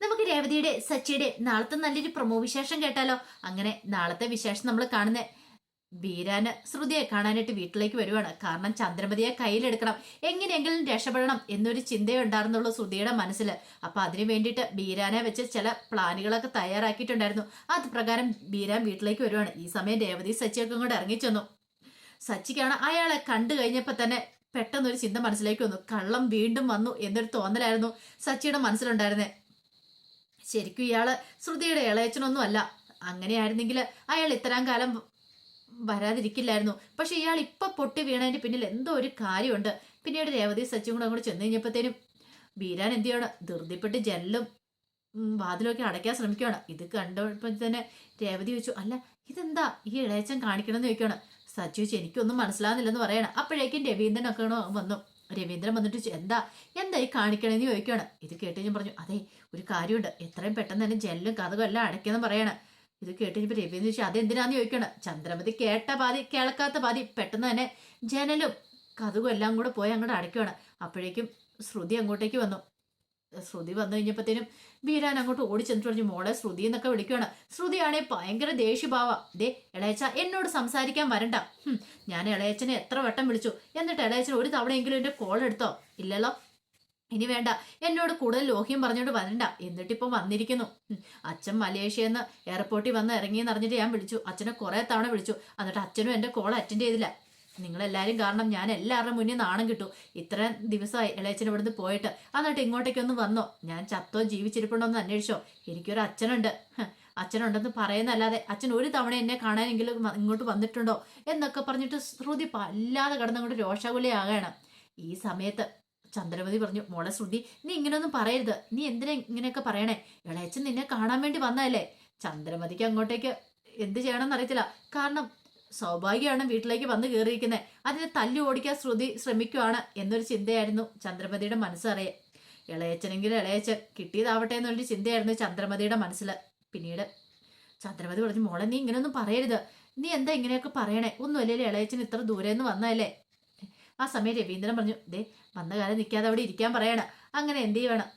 നമുക്ക് രേവതിയുടെ സച്ചിയുടെ നാളത്തെ നല്ലൊരു പ്രമോ വിശേഷം കേട്ടാലോ? അങ്ങനെ നാളത്തെ വിശേഷം നമ്മൾ കാണുന്ന. ബീരാന് ശ്രുതിയെ കാണാനായിട്ട് വീട്ടിലേക്ക് വരുവാണ്. കാരണം ചന്ദ്രമതിയെ കയ്യിലെടുക്കണം. എങ്ങനെയെങ്കിലും രക്ഷപ്പെടണം എന്നൊരു ചിന്തയുണ്ടായിരുന്നുള്ളൂ ശ്രുതിയുടെ മനസ്സിൽ അപ്പൊ അതിനു വേണ്ടിയിട്ട് ബീരാനെ വെച്ച് ചില പ്ലാനുകളൊക്കെ തയ്യാറാക്കിയിട്ടുണ്ടായിരുന്നു. അത് പ്രകാരം ബീരാൻ വീട്ടിലേക്ക് വരുവാണ്. ഈ സമയം രേവതി സച്ചിയൊക്കെ കൂടെ ഇറങ്ങിച്ചെന്നു. സച്ചിക്കാണ് അയാളെ കണ്ടു കഴിഞ്ഞപ്പോൾ തന്നെ പെട്ടെന്നൊരു ചിന്ത മനസ്സിലേക്ക് വന്നു. കള്ളം വീണ്ടും വന്നു എന്നൊരു തോന്നലായിരുന്നു സച്ചിയുടെ മനസ്സിലുണ്ടായിരുന്നേ. ശരിക്കും ഇയാൾ ശ്രുതിയുടെ ഇളയച്ചനൊന്നും അല്ല അങ്ങനെയായിരുന്നെങ്കിൽ അയാൾ ഇത്രയും കാലം വരാതിരിക്കില്ലായിരുന്നു. പക്ഷെ ഇയാൾ ഇപ്പൊ പൊട്ടി വീണതിന്റെ പിന്നിൽ എന്തോ ഒരു കാര്യമുണ്ട്. പിന്നീട് രേവതി സച്ചിയും കൂടെ അങ്ങോട്ട് ചെന്ന് കഴിഞ്ഞപ്പോഴത്തേനും ബീരാൻ എന്ത് ചെയ്യണം? ധൃതിപ്പെട്ട് ജനലും വാതിലൊക്കെ അടയ്ക്കാൻ ശ്രമിക്കുകയാണ്. ഇത് കണ്ടപ്പോൾ തന്നെ രേവതി ചോദിച്ചു അല്ല ഇതെന്താ? ഈ ഇളയച്ചൻ കാണിക്കണമെന്ന് ചോദിക്കുകയാണ്. സച്ചു ചോദിച്ചു എനിക്കൊന്നും മനസ്സിലാകുന്നില്ലെന്ന് പറയണം. അപ്പോഴേക്കും രവീന്ദ്രനൊക്കെ വന്നു. രവീന്ദ്രൻ വന്നിട്ട് എന്താ? എന്തായി ഈ കാണിക്കണമെന്ന് ചോദിക്കുകയാണ് ഇത് കേട്ട് ഞാൻ പറഞ്ഞു അതെ ഒരു കാര്യമുണ്ട്. എത്രയും പെട്ടെന്ന് തന്നെ ജെല്ലും കഥകളും എല്ലാം അടയ്ക്കണം പറയണം. ഇത് കേട്ട് കഴിഞ്ഞപ്പോൾ രവീന്ദ്രൻ ചോദിച്ചു അതെന്തിനാന്ന് ചോദിക്കണം ചന്ദ്രമതി കേട്ട പാതി കേൾക്കാത്ത പാതി പെട്ടെന്ന് തന്നെ ജനലും കഥകും എല്ലാം കൂടെ പോയി അങ്ങോട്ട് അടയ്ക്കുകയാണ് അപ്പോഴേക്കും ശ്രുതി അങ്ങോട്ടേക്ക് വന്നു. ശ്രുതി വന്നു കഴിഞ്ഞപ്പോഴത്തേനും ബീരാൻ അങ്ങോട്ട് ഓടി ചെന്നിട്ട് പറഞ്ഞു മോളെ ശ്രുതി എന്നൊക്കെ വിളിക്കുകയാണ് ശ്രുതിയാണെ ഭയങ്കര ദേഷ്യഭാവ. ദേ ഇളയച്ച എന്നോട് സംസാരിക്കാൻ വരണ്ട. ഞാൻ ഇളയച്ചനെ എത്ര വട്ടം വിളിച്ചു. എന്നിട്ട് ഇളയച്ചൻ ഒരു തവണയെങ്കിലും എന്റെ കോൾ എടുത്തോ? ഇല്ലല്ലോ. ഇനി വേണ്ട. എന്നോട് കൂടുതൽ ലോഹ്യം പറഞ്ഞോണ്ട് വരണ്ട. എന്നിട്ടിപ്പോ വന്നിരിക്കുന്നു. അച്ഛൻ മലേഷ്യയിൽ നിന്ന് എയർപോർട്ടിൽ വന്ന് ഇറങ്ങിയെന്ന് അറിഞ്ഞിട്ട് ഞാൻ വിളിച്ചു. അച്ഛനെ കുറെ തവണ വിളിച്ചു. എന്നിട്ട് അച്ഛനും എന്റെ കോൾ അറ്റൻഡ് ചെയ്തില്ല. നിങ്ങളെല്ലാരും കാരണം ഞാൻ എല്ലാവരുടെ മുന്നിൽ നാണം കിട്ടും. ഇത്രയും ദിവസമായി ഇളയച്ചൻ ഇവിടുന്ന് പോയിട്ട്. എന്നിട്ട് ഇങ്ങോട്ടേക്കൊന്ന് വന്നോ. ഞാൻ ചത്തോ ജീവിച്ചിരിപ്പുണ്ടോ എന്ന് അന്വേഷിച്ചോ. എനിക്കൊരു അച്ഛനുണ്ട്. അച്ഛനുണ്ടെന്ന് പറയുന്നല്ലാതെ അച്ഛൻ ഒരു തവണ എന്നെ കാണാനെങ്കിലും ഇങ്ങോട്ട് വന്നിട്ടുണ്ടോ? എന്നൊക്കെ പറഞ്ഞിട്ട് ശ്രുതി വല്ലാതെ കിടന്നങ്ങോട്ട് രോഷകുലയാകണം. ഈ സമയത്ത് ചന്ദ്രമതി പറഞ്ഞു മോളെ ശ്രുതി നീ ഇങ്ങനെയൊന്നും പറയരുത്. നീ എന്തിനാ ഇങ്ങനെയൊക്കെ പറയണേ? ഇളയച്ചൻ നിന്നെ കാണാൻ വേണ്ടി വന്നതല്ലേ? ചന്ദ്രമതിക്ക് അങ്ങോട്ടേക്ക് എന്ത് ചെയ്യണമെന്ന് അറിയത്തില്ല കാരണം സൗഭാഗ്യമാണ് വീട്ടിലേക്ക് വന്നു കയറിയിരിക്കുന്നത് അതിനെ തല്ലി ഓടിക്കാൻ ശ്രുതി ശ്രമിക്കുവാണ് എന്നൊരു ചിന്തയായിരുന്നു ചന്ദ്രമതിയുടെ മനസ്സറിയെ ഇളയച്ചനെങ്കിലും ഇളയച്ചൻ കിട്ടിയതാവട്ടെ എന്നൊരു ചിന്തയായിരുന്നു ചന്ദ്രമതിയുടെ മനസ്സിൽ പിന്നീട് ചന്ദ്രമതി പറഞ്ഞു മോളെ നീ ഇങ്ങനെയൊന്നും പറയരുത്. നീ എന്താ ഇങ്ങനെയൊക്കെ പറയണേ? ഒന്നുമല്ലേ ഇളയച്ചൻ ഇത്ര ദൂരെ നിന്ന് വന്നതല്ലേ? ആ സമയം രവീന്ദ്രൻ പറഞ്ഞു ദേ വന്ന കാലം നിൽക്കാതെ അവിടെ ഇരിക്കാൻ പറയണം. അങ്ങനെ എന്ത് ചെയ്യണം?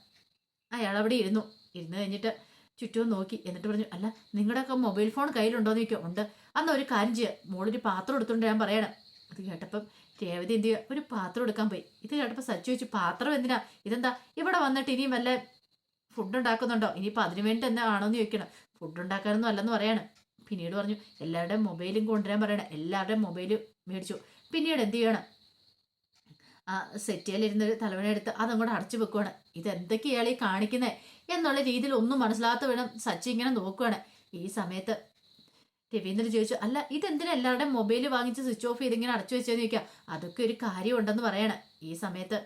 അയാൾ അവിടെ ഇരുന്നു. ഇരുന്ന് കഴിഞ്ഞിട്ട് ചുറ്റും നോക്കി എന്നിട്ട് പറഞ്ഞു അല്ല നിങ്ങളുടെയൊക്കെ മൊബൈൽ ഫോൺ കയ്യിലുണ്ടോ എന്ന് ചോദിക്കും ഉണ്ട്. അന്ന് ഒരു കാര്യം ചെയ്യുക മോളൊരു പാത്രം എടുത്തുകൊണ്ട് ഞാൻ പറയണം. അത് കേട്ടപ്പം രേവതി എന്ത് ചെയ്യുക ഒരു പാത്രം എടുക്കാൻ പോയി. ഇത് കേട്ടപ്പോൾ സച്ചു വെച്ചു പാത്രം എന്തിനാ? ഇതെന്താ? ഇവിടെ വന്നിട്ട് ഇനിയും വല്ല ഫുഡ് ഉണ്ടാക്കുന്നുണ്ടോ? ഇനിയിപ്പോൾ അതിനു വേണ്ടി തന്നെ ആണോന്ന് ചോദിക്കണം. ഫുഡ് ഉണ്ടാക്കാനൊന്നും അല്ലെന്ന് പറയാണ്. പിന്നീട് പറഞ്ഞു എല്ലാവരുടെയും മൊബൈലും കൊണ്ടുവരാൻ പറയണം. എല്ലാവരുടെയും മൊബൈൽ മേടിച്ചു. പിന്നീട് എന്ത് ചെയ്യണം? സെറ്റിയിലിരുന്നൊരു തലവണ എടുത്ത് അതങ്ങോട്ട് അടച്ചു വെക്കുവാണ്. ഇത് എന്തൊക്കെയാണ് ഈ കാണിക്കുന്നത് എന്നുള്ള രീതിയിൽ ഒന്നും മനസ്സിലാത്ത വേണം സച്ചി ഇങ്ങനെ നോക്കുവാണ്. ഈ സമയത്ത് രവീന്ദ്രൻ ചോദിച്ചു അല്ല ഇതെന്തിനാ എല്ലാവരുടെയും മൊബൈൽ വാങ്ങിച്ച് സ്വിച്ച് ഓഫ് ചെയ്ത് ഇങ്ങനെ അടച്ചു വെച്ചെന്ന് ചോദിക്കുക അതൊക്കെ ഒരു കാര്യമുണ്ടെന്ന് പറയണം. ഈ സമയത്ത്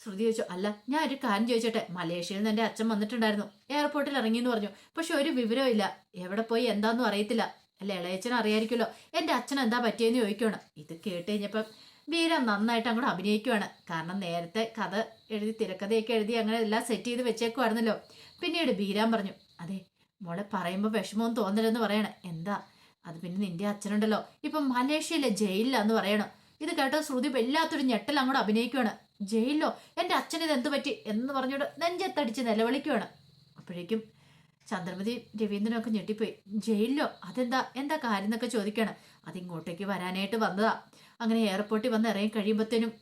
ശ്രുതി ചോദിച്ചു അല്ല ഞാൻ ഒരു കാര്യം ചോദിച്ചോട്ടെ. മലേഷ്യയിൽ നിന്ന് എന്റെ അച്ഛൻ വന്നിട്ടുണ്ടായിരുന്നു. എയർപോർട്ടിൽ ഇറങ്ങി എന്ന് പറഞ്ഞു. പക്ഷെ ഒരു വിവരവും ഇല്ല. എവിടെ പോയി എന്താണെന്നും അറിയത്തില്ല. അല്ല ഇളയച്ചൻ അറിയായിരിക്കുമല്ലോ. എന്റെ അച്ഛൻ എന്താ പറ്റിയെന്ന് ചോദിക്കണം ഇത് കേട്ട് കഴിഞ്ഞപ്പം വീരം നന്നായിട്ട് അങ്ങോട്ട് അഭിനയിക്കുവാണ്. കാരണം നേരത്തെ കഥ എഴുതി തിരക്കഥയൊക്കെ എഴുതി അങ്ങനെ എല്ലാം സെറ്റ് ചെയ്ത് വെച്ചേക്കുവായിരുന്നല്ലോ. പിന്നീട് ബീരാൻ പറഞ്ഞു അതെ മോളെ പറയുമ്പോൾ വിഷമവും തോന്നില്ലെന്ന് പറയണേ. എന്താ? അത് പിന്നെ നിന്റെ അച്ഛനുണ്ടല്ലോ. ഇപ്പം മലേഷ്യയിലെ ജയിലിലാന്ന് പറയണം. ഇത് കേട്ടോ ശ്രുതി വല്ലാത്തൊരു ഞെട്ടൽ അങ്ങോട്ട് അഭിനയിക്കുവാണ്. ജയിലിലോ? എന്റെ അച്ഛനിത് എന്ത് പറ്റി? എന്ന് പറഞ്ഞോട് നെഞ്ചത്തടിച്ച് നിലവിളിക്കുവാണ്. അപ്പോഴേക്കും ചന്ദ്രമതി രവീന്ദ്രനൊക്കെ ഞെട്ടിപ്പോയി. ജയിലിലോ? അതെന്താ? എന്താ കാര്യം എന്നൊക്കെ ചോദിക്കണം. അതിങ്ങോട്ടേക്ക് വരാനായിട്ട് വന്നതാ. അങ്ങനെ എയർപോർട്ടിൽ വന്ന് ഇറങ്ങി കഴിയുമ്പോഴത്തേനും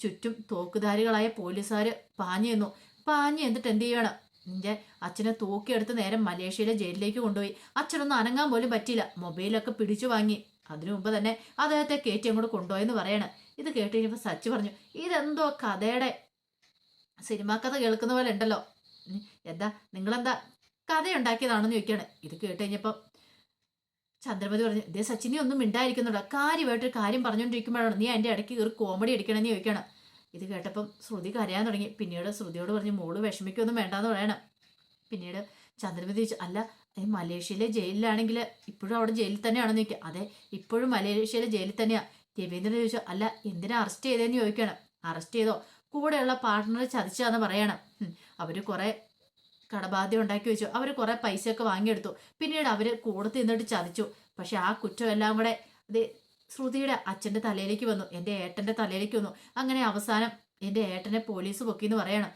ചുറ്റും തോക്കുധാരികളായ പോലീസുകാർ പാഞ്ഞു നിന്നു പാഞ്ഞു എന്നിട്ട് എന്ത് ചെയ്യണം നിന്റെ അച്ഛനെ തൂക്കിയെടുത്ത് നേരെ മലേഷ്യയിലെ ജയിലിലേക്ക് കൊണ്ടുപോയി. അച്ഛനൊന്നും അനങ്ങാൻ പോലും പറ്റിയില്ല. മൊബൈലൊക്കെ പിടിച്ചു വാങ്ങി. അതിനു മുമ്പ് തന്നെ അദ്ദേഹത്തെ കയറ്റി അങ്ങോട്ട് കൊണ്ടുപോയെന്ന് പറയണ. ഇത് കേട്ട് കഴിഞ്ഞപ്പോൾ സച്ച് പറഞ്ഞു. ഇതെന്തോ കഥയുടെ സിനിമാ കഥ കേൾക്കുന്ന പോലെ ഉണ്ടല്ലോ. എന്താ? നിങ്ങളെന്താ കഥ ഉണ്ടാക്കിയതാണെന്ന് ചോദിക്കുകയാണ്. ഇത് കേട്ട് കഴിഞ്ഞപ്പം പറഞ്ഞു ഇതേ സച്ചിനി ഒന്നും മിണ്ടായിരിക്കുന്നുണ്ടോ? കാര്യമായിട്ടൊരു കാര്യം പറഞ്ഞുകൊണ്ടിരിക്കുമ്പോഴാണ് നീ എന്റെ ഇടയ്ക്ക് കയറി കോമഡി അടിക്കണമെന്ന് ചോദിക്കണം ഇത് കേട്ടപ്പം ശ്രുതി കരയാൻ തുടങ്ങി. പിന്നീട് ശ്രുതിയോട് പറഞ്ഞു മോൾ വിഷമിക്കൊന്നും വേണ്ടാന്ന് പറയണം. പിന്നീട് ചന്ദ്രമതി ചോദിച്ചു അല്ല ഈ മലേഷ്യയിലെ ജയിലിലാണെങ്കിൽ ഇപ്പോഴും അവിടെ ജയിലിൽ തന്നെയാണെന്ന് ചോദിക്കുക. അതെ ഇപ്പോഴും മലേഷ്യയിലെ ജയിലിൽ തന്നെയാണ് രവീന്ദ്രൻ ചോദിച്ചു അല്ല എന്തിനാ അറസ്റ്റ് ചെയ്തതെന്ന് ചോദിക്കണം അറസ്റ്റ് ചെയ്തോ? കൂടെയുള്ള പാർട്ട്ണറെ ചതിച്ചാന്ന് പറയണം. അവർ കുറെ കടബാധ്യം ഉണ്ടാക്കി വെച്ചു. അവർ കുറെ പൈസയൊക്കെ വാങ്ങിയെടുത്തു. പിന്നീട് അവർ കൂടെ തിന്നിട്ട് ചതിച്ചു. പക്ഷെ ആ കുറ്റം എല്ലാം കൂടെ അത് ശ്രുതിയുടെ അച്ഛന്റെ തലയിലേക്ക് വന്നു. എന്റെ ഏട്ടന്റെ തലയിലേക്ക് വന്നു. അങ്ങനെ അവസാനം എന്റെ ഏട്ടനെ പോലീസ് പൊക്കിന്ന് പറയണം.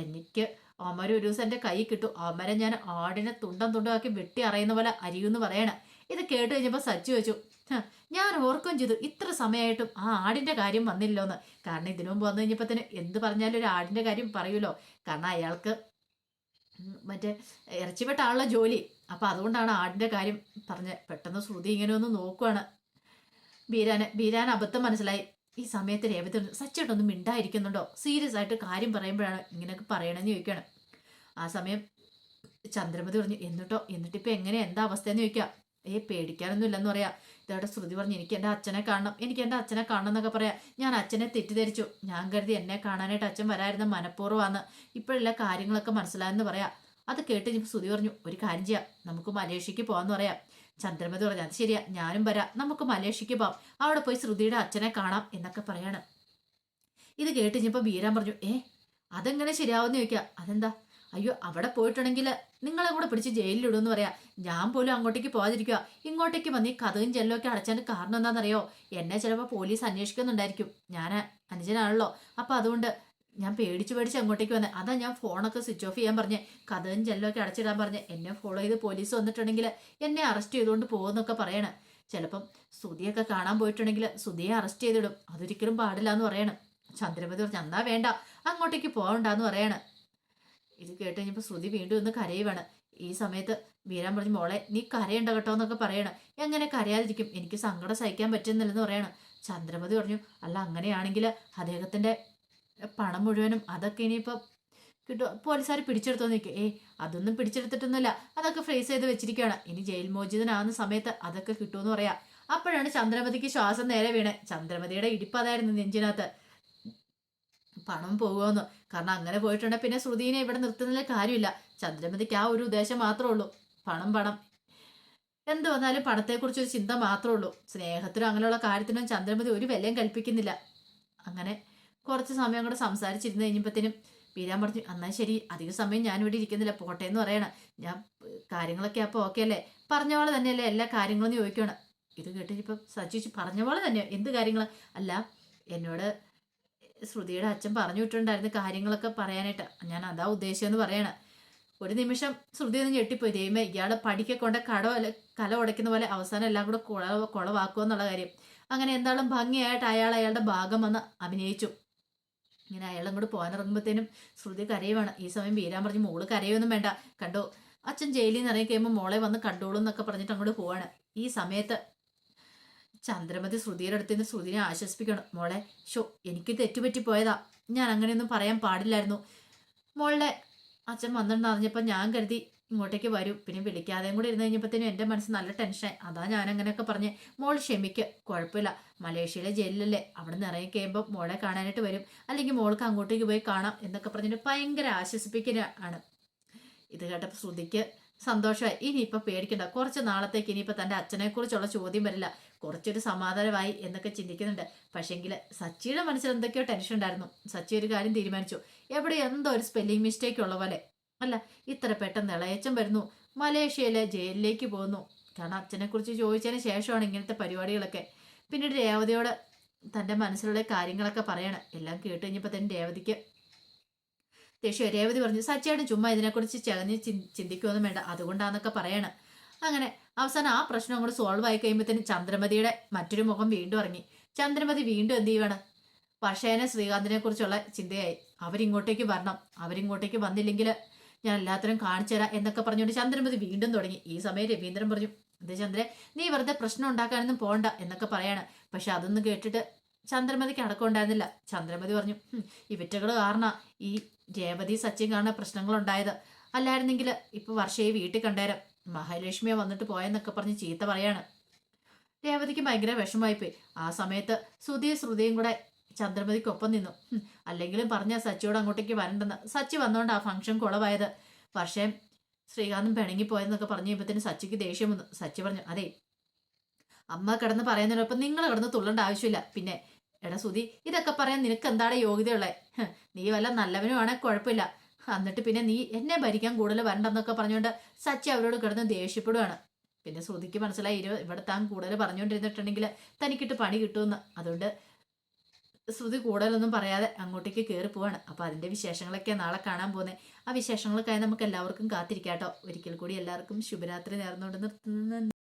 എനിക്ക് അമര ഒരു ദിവസം എന്റെ കൈ കിട്ടും. അമരം ഞാൻ ആടിനെ തുണ്ടം തുണ്ടമാക്കി വെട്ടി അറിയുന്ന പോലെ അരിയുമെന്ന് പറയണം. ഇത് കേട്ട് കഴിഞ്ഞപ്പോൾ സച്ചു വെച്ചു ഞാൻ ഓർക്കും ചെയ്തു ഇത്ര സമയമായിട്ടും ആ ആടിന്റെ കാര്യം വന്നില്ലോന്ന് കാരണം ഇതിനു മുമ്പ് വന്നു കഴിഞ്ഞപ്പോൾ തന്നെ എന്ത് പറഞ്ഞാലും ഒരു ആടിന്റെ കാര്യം പറയൂലോ. കാരണം അയാൾക്ക് മറ്റേ ഇറച്ചിപ്പെട്ട ആളുടെ ജോലി. അപ്പം അതുകൊണ്ടാണ് ആടിന്റെ കാര്യം പറഞ്ഞ് പെട്ടെന്ന് ശ്രുതി ഇങ്ങനെ ഒന്ന് നോക്കുവാണ്. ബീരാന് ബീരാൻ അബദ്ധം മനസ്സിലായി. ഈ സമയത്ത് രേവതി സച്ചേട്ടൊന്നും മിണ്ടായിരിക്കുന്നുണ്ടോ? സീരിയസ് ആയിട്ട് കാര്യം പറയുമ്പോഴാണ് ഇങ്ങനെയൊക്കെ പറയണമെന്ന് ചോദിക്കുകയാണ് ആ സമയം ചന്ദ്രമതി പറഞ്ഞു എന്നിട്ടോ? എന്നിട്ടിപ്പോൾ എങ്ങനെ? എന്താ അവസ്ഥയെന്ന് ചോദിക്കാം. ഏ പേടിക്കാനൊന്നും ഇല്ലെന്ന് പറയാ. ഇതവിടെ ശ്രുതി പറഞ്ഞു എനിക്ക് എന്റെ അച്ഛനെ കാണണം എനിക്ക് എന്റെ അച്ഛനെ കാണണം എന്നൊക്കെ പറയാം. ഞാൻ അച്ഛനെ തെറ്റിദ്ധരിച്ചു. ഞാൻ കരുതി എന്നെ കാണാനായിട്ട് അച്ഛൻ വരായിരുന്ന മനഃപൂർവമാണ് ഇപ്പോഴെല്ലാം കാര്യങ്ങളൊക്കെ മനസ്സിലായെന്ന് പറയാം. അത് കേട്ട് ഇനിയിപ്പോൾ ശ്രുതി പറഞ്ഞു ഒരു കാര്യം ചെയ്യാം. നമുക്ക് മലേഷ്യക്ക് പോകാമെന്ന് പറയാം. ചന്ദ്രമതി പറഞ്ഞു അത് ശരിയാ. ഞാനും വരാം. നമുക്ക് മലേഷ്യക്ക് പോവാം. അവിടെ പോയി ശ്രുതിയുടെ അച്ഛനെ കാണാം എന്നൊക്കെ പറയാണ്. ഇത് കേട്ട് കഴിഞ്ഞപ്പോൾ ബീരാൻ പറഞ്ഞു ഏ അതെങ്ങനെ ശരിയാവുമെന്ന് ചോദിക്കാം. അതെന്താ? അയ്യോ അവിടെ പോയിട്ടുണ്ടെങ്കിൽ നിങ്ങളെ കൂടെ പിടിച്ച് ജയിലിലിടുമെന്ന് പറയാം. ഞാൻ പോലും അങ്ങോട്ടേക്ക് പോകാതിരിക്കുക ഇങ്ങോട്ടേക്ക് വന്ന് ഈ കഥയും ജെല്ലൊക്കെ അടച്ചതിന് കാരണം എന്താണെന്നറിയോ? എന്നെ ചിലപ്പോൾ പോലീസ് അന്വേഷിക്കുന്നുണ്ടായിരിക്കും. ഞാൻ അനുജനാണല്ലോ. അപ്പം അതുകൊണ്ട് ഞാൻ പേടിച്ച് പേടിച്ച് അങ്ങോട്ടേക്ക് വന്നേ. അതാ ഞാൻ ഫോണൊക്കെ സ്വിച്ച് ഓഫ് ചെയ്യാൻ പറഞ്ഞേ. കഥയും ജെല്ലൊക്കെ അടച്ചിടാൻ പറഞ്ഞ്. എന്നെ ഫോളോ ചെയ്ത് പോലീസ് വന്നിട്ടുണ്ടെങ്കിൽ എന്നെ അറസ്റ്റ് ചെയ്തുകൊണ്ട് പോകുമെന്നൊക്കെ പറയണം. ചിലപ്പം സുതിയൊക്കെ കാണാൻ പോയിട്ടുണ്ടെങ്കിൽ സുതിയെ അറസ്റ്റ് ചെയ്തിടും. അതൊരിക്കലും പാടില്ല എന്ന് പറയണം. ചന്ദ്രമതി പറഞ്ഞു എന്നാ വേണ്ട. അങ്ങോട്ടേക്ക് പോകണ്ടെന്ന് പറയാണ്. ഇത് കേട്ട് കഴിഞ്ഞപ്പോൾ ശ്രുതി വീണ്ടും ഒന്ന് കരയുവാണ്. ഈ സമയത്ത് വീരാൻ പറഞ്ഞു മോളെ നീ കരയണ്ട കേട്ടോ എന്നൊക്കെ പറയണം. എങ്ങനെ കരയാതിരിക്കും? എനിക്ക് സങ്കടം സഹിക്കാൻ പറ്റുന്നില്ലെന്ന് പറയണം. ചന്ദ്രമതി പറഞ്ഞു അല്ല അങ്ങനെയാണെങ്കിൽ അദ്ദേഹത്തിന്റെ പണം മുഴുവനും അതൊക്കെ ഇനിയിപ്പോൾ കിട്ടും പോലീസാർ പിടിച്ചെടുത്തോ നിൽക്കും ഏയ് അതൊന്നും പിടിച്ചെടുത്തിട്ടൊന്നുമില്ല. അതൊക്കെ ഫ്രീസ് ചെയ്ത് വെച്ചിരിക്കുകയാണ് ഇനി ജയിൽ മോചിതനാകുന്ന സമയത്ത് അതൊക്കെ കിട്ടുമെന്ന് പറയാം. അപ്പോഴാണ് ചന്ദ്രമതിക്ക് ശ്വാസം നേരെ വീണേ. ചന്ദ്രമതിയുടെ ഇടിപ്പതായിരുന്നു നെഞ്ചിനകത്ത്. പണം പോകുമെന്ന്. കാരണം അങ്ങനെ പോയിട്ടുണ്ടെങ്കിൽ പിന്നെ ശ്രുതിനെ ഇവിടെ നിർത്തുന്നതിൽ കാര്യമില്ല. ചന്ദ്രമതിക്ക് ആ ഒരു ഉദ്ദേശം മാത്രമേ ഉള്ളൂ. പണം പണം. എന്ത് വന്നാലും പണത്തെക്കുറിച്ച് ഒരു ചിന്ത മാത്രമേ ഉള്ളൂ. സ്നേഹത്തിനും അങ്ങനെയുള്ള കാര്യത്തിനും ചന്ദ്രമതി ഒരു വിലയും കൽപ്പിക്കുന്നില്ല. അങ്ങനെ കുറച്ച് സമയം കൂടെ സംസാരിച്ചിരുന്ന് കഴിഞ്ഞപ്പോഴത്തേനും വീരാൻ പറഞ്ഞു എന്നാൽ ശരി. അധിക സമയം ഞാൻ ഇവിടെ ഇരിക്കുന്നില്ല. പോട്ടെ എന്ന് പറയണം. ഞാൻ കാര്യങ്ങളൊക്കെ അപ്പോൾ ഓക്കെ അല്ലേ? പറഞ്ഞ പോലെ തന്നെയല്ലേ എല്ലാ കാര്യങ്ങളും ചോദിക്കണം ഇത് കേട്ടിട്ട് ഇപ്പം സജിച്ച് പറഞ്ഞ പോലെ തന്നെ എന്ത് കാര്യങ്ങൾ അല്ല എന്നോട് ശ്രുതിയുടെ അച്ഛൻ പറഞ്ഞു വിട്ടിട്ടുണ്ടായിരുന്നു കാര്യങ്ങളൊക്കെ പറയാനായിട്ട് ഞാൻ അതാ ഉദ്ദേശിച്ചെന്ന് പറയണേ. ഒരു നിമിഷം ശ്രുതി ഒന്ന് ഞെട്ടിപ്പോയി. ദൈവമേ ഇയാളെ പഠിക്കെ കൊണ്ട് കട കല ഉടയ്ക്കുന്ന പോലെ അവസാനം എല്ലാം കൂടെ കുള കുളവാക്കുക എന്നുള്ള കാര്യം. അങ്ങനെ എന്താളും ഭംഗിയായിട്ട് അയാൾ അയാളുടെ ഭാഗം വന്ന് അഭിനയിച്ചു. ഇങ്ങനെ അയാളും കൂടെ പോകാനിറങ്ങുമ്പോഴത്തേനും ശ്രുതി കരയുവാണ്. ഈ സമയം വീരാൻ പറഞ്ഞു മോൾ കരയൊന്നും വേണ്ട. കണ്ടോ അച്ഛൻ ജയിലിൽ നിന്ന് ഇറങ്ങി കഴിയുമ്പോൾ മോളെ വന്ന് കണ്ടോളൂ എന്നൊക്കെ പറഞ്ഞിട്ട് അങ്ങോട്ട് പോവാണ്. ഈ സമയത്ത് ചന്ദ്രമതി ശ്രുതിയുടെ അടുത്ത് നിന്ന് ശ്രുതിനെ ആശ്വസിപ്പിക്കണം. മോളെ ഷോ എനിക്ക് തെറ്റുപറ്റി പോയതാ ഞാൻ അങ്ങനെയൊന്നും പറയാൻ പാടില്ലായിരുന്നു. മോളെ അച്ഛൻ വന്നിട്ടുണ്ടെന്ന് അറിഞ്ഞപ്പോൾ ഞാൻ കരുതി ഇങ്ങോട്ടേക്ക് വരും. പിന്നെ വിളിക്കാതെയും കൂടെ ഇരുന്ന് കഴിഞ്ഞപ്പോഴത്തേനും എന്റെ മനസ്സ് നല്ല ടെൻഷനായി. അതാ ഞാൻ അങ്ങനെയൊക്കെ പറഞ്ഞ് മോൾ ക്ഷമിക്കുക കുഴപ്പമില്ല. മലേഷ്യയിലെ ജയിലിലല്ലേ. അവിടെ നിന്ന് ഇറങ്ങി കഴിയുമ്പോൾ മോളെ കാണാനായിട്ട് വരും. അല്ലെങ്കിൽ മോൾക്ക് അങ്ങോട്ടേക്ക് പോയി കാണാം എന്നൊക്കെ പറഞ്ഞിട്ട് ഭയങ്കര ആശ്വസിപ്പിക്കുന്ന ആണ് ഇത് കേട്ടപ്പോൾ ശ്രുതിക്ക് സന്തോഷമായി. ഇനിയിപ്പോൾ പേടിക്കണ്ട. കുറച്ച് നാളത്തേക്ക് ഇനിയിപ്പോൾ തന്റെ അച്ഛനെക്കുറിച്ചുള്ള ചോദ്യം വരില്ല. കുറച്ചൊരു സമാധാനമായി എന്നൊക്കെ ചിന്തിക്കുന്നുണ്ട്. പക്ഷേങ്കിൽ സച്ചിയുടെ മനസ്സിൽ എന്തൊക്കെയോ ടെൻഷൻ ഉണ്ടായിരുന്നു. സച്ചി ഒരു കാര്യം തീരുമാനിച്ചു. എവിടെ എന്തോ ഒരു സ്പെല്ലിംഗ് മിസ്റ്റേക്ക് ഉള്ള പോലെ. അല്ല ഇത്ര പെട്ടെന്ന് ഇളയച്ചൻ വരുന്നു. മലേഷ്യയിലെ ജയിലിലേക്ക് പോകുന്നു. കാരണം അച്ഛനെക്കുറിച്ച് ചോദിച്ചതിന് ശേഷമാണ് ഇങ്ങനത്തെ പരിപാടികളൊക്കെ. പിന്നീട് രേവതിയോട് തന്റെ മനസ്സിലുള്ള കാര്യങ്ങളൊക്കെ പറയണം. എല്ലാം കേട്ട് കഴിഞ്ഞപ്പോൾ തന്നെ രേവതിക്ക് ദേഷ്യ രേവതി പറഞ്ഞു സച്ചേട്ടൻ ചുമ്മാ ഇതിനെക്കുറിച്ച് ചകഞ്ഞ് ചിന്തിക്കുമൊന്നും വേണ്ട. അതുകൊണ്ടാന്നൊക്കെ പറയണം. അങ്ങനെ അവസാനം ആ പ്രശ്നം അങ്ങോട്ട് സോൾവ് ആയി കഴിയുമ്പോഴത്തേനും ചന്ദ്രമതിയുടെ മറ്റൊരു മുഖം വീണ്ടും ഇറങ്ങി. ചന്ദ്രമതി വീണ്ടും എന്ത് ചെയ്യുവാണ്? വർഷേനെ ശ്രീകാന്തിനെ കുറിച്ചുള്ള ചിന്തയായി. അവരിങ്ങോട്ടേക്ക് വരണം. അവരിങ്ങോട്ടേക്ക് വന്നില്ലെങ്കിൽ ഞാൻ എല്ലാത്തരം കാണിച്ചു തരാം എന്നൊക്കെ പറഞ്ഞുകൊണ്ട് ചന്ദ്രമതി വീണ്ടും തുടങ്ങി. ഈ സമയം രവീന്ദ്രൻ പറഞ്ഞു അതെ ചന്ദ്രൻ നീ വെറുതെ പ്രശ്നം ഉണ്ടാക്കാനൊന്നും പോണ്ട എന്നൊക്കെ പറയാണ്. പക്ഷെ അതൊന്നും കേട്ടിട്ട് ചന്ദ്രമതിക്ക് അടക്കം ഉണ്ടായിരുന്നില്ല ചന്ദ്രമതി പറഞ്ഞു ഇവറ്റകൾ കാരണം ഈ രേവതി സച്ചിൻ കാരണം പ്രശ്നങ്ങളുണ്ടായത്. അല്ലായിരുന്നെങ്കിൽ ഇപ്പൊ വർഷയെ വീട്ടിൽ കണ്ടേരം. മഹാലക്ഷ്മിയെ വന്നിട്ട് പോയെന്നൊക്കെ പറഞ്ഞ് ചീത്ത പറയാണ്. രേവതിക്ക് ഭയങ്കര വിഷമമായിപ്പോയി. ആ സമയത്ത് ശ്രുതിയും ശ്രുതിയും കൂടെ ചന്ദ്രമതിക്കൊപ്പം നിന്നു. അല്ലെങ്കിലും പറഞ്ഞ സച്ചിയോട് അങ്ങോട്ടേക്ക് വരണ്ടെന്ന്. സച്ചി വന്നുകൊണ്ട് ആ ഫംഗ്ഷൻ കുളവായത്. പക്ഷേ ശ്രീകാന്തും പിണങ്ങിപ്പോയെന്നൊക്കെ പറഞ്ഞു കഴിയുമ്പത്തിന് സച്ചിക്ക് ദേഷ്യം വന്നു. സച്ചി പറഞ്ഞു അതെ അമ്മ കിടന്ന് പറയുന്നതിനൊപ്പം നിങ്ങൾ കിടന്ന് തുള്ളേണ്ട ആവശ്യമില്ല. പിന്നെ എടാ സുധി ഇതൊക്കെ പറയാൻ നിനക്ക് എന്താണ് യോഗ്യതയുള്ളത്? നീ വല്ല നല്ലവനുമാണെങ്കിൽ കുഴപ്പമില്ല. എന്നിട്ട് പിന്നെ നീ എന്നെ ഭരിക്കാൻ കൂടുതൽ വരണ്ടെന്നൊക്കെ പറഞ്ഞുകൊണ്ട് സച്ചി അവരോട് കിടന്ന് ദേഷ്യപ്പെടുകയാണ് പിന്നെ ശ്രുതിക്ക് മനസ്സിലായി ഇരു ഇവിടെ താൻ കൂടുതൽ പറഞ്ഞുകൊണ്ടിരുന്നിട്ടുണ്ടെങ്കിൽ തനിക്കിട്ട് പണി കിട്ടുമെന്ന്. അതുകൊണ്ട് ശ്രുതി കൂടുതലൊന്നും പറയാതെ അങ്ങോട്ടേക്ക് കയറി പോവാണ്. അപ്പോൾ അതിന്റെ വിശേഷങ്ങളൊക്കെ നാളെ കാണാൻ പോകുന്നത് ആ വിശേഷങ്ങൾക്കായി നമുക്ക് എല്ലാവർക്കും കാത്തിരിക്കാട്ടോ. ഒരിക്കൽ കൂടി എല്ലാവർക്കും ശുഭരാത്രി നേർന്നുകൊണ്ട് നിർത്തുന്നു.